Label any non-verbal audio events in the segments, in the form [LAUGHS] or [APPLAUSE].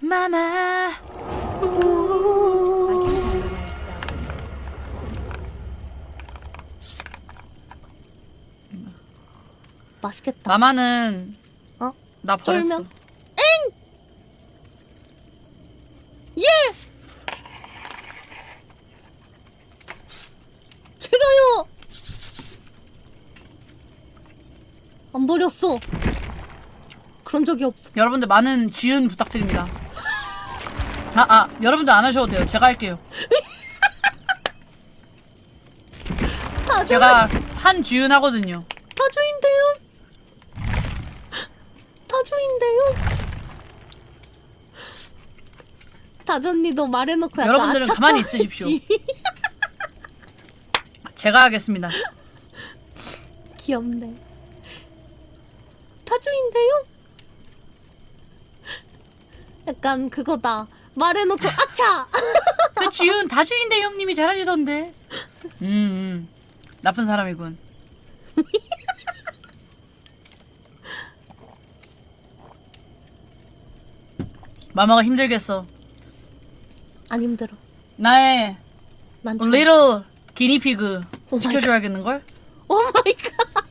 마마. 맛있겠다. 마마는 어? 나 버렸어. 쫄면? 예! 제가요! 안 버렸어. 그런 적이 없어. 여러분들 많은 지은 부탁드립니다. 아, 아, 여러분들 안 하셔도 돼요. 제가 할게요. [LAUGHS] 다주, 제가 한 지은 하거든요. 다주인데요? 다주인데요? 다주 언니도 말해놓고 약간 여러분들은 아차차 가만히 있으십시오. 했지. [LAUGHS] 제가 하겠습니다. 귀엽네. 다주인데요? 약간 그거다. 말해놓고 아차! [LAUGHS] 그 지은 다주인데 형님이 잘하시던데. 음, 음. 나쁜 사람이군. [LAUGHS] 마마가 힘들겠어. 안 힘들어. 나의 난 좋아. little 기니피그 오 마이 지켜줘야겠는 걸? 오 마이 갓.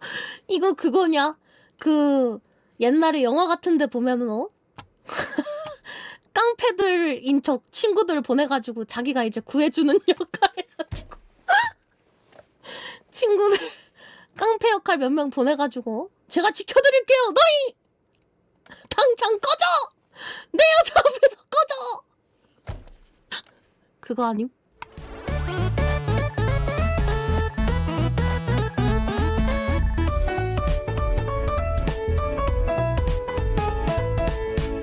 [LAUGHS] 이거 그거냐? 그 옛날에 영화 같은데 보면은 어? 깡패들인 척 친구들 보내가지고 자기가 이제 구해주는 [LAUGHS] 역할 해가지고 친구들 깡패 역할 몇 명 보내가지고 어? 제가 지켜드릴게요 너희 당장 꺼져 내 여자 앞에서 꺼져 그거 아님?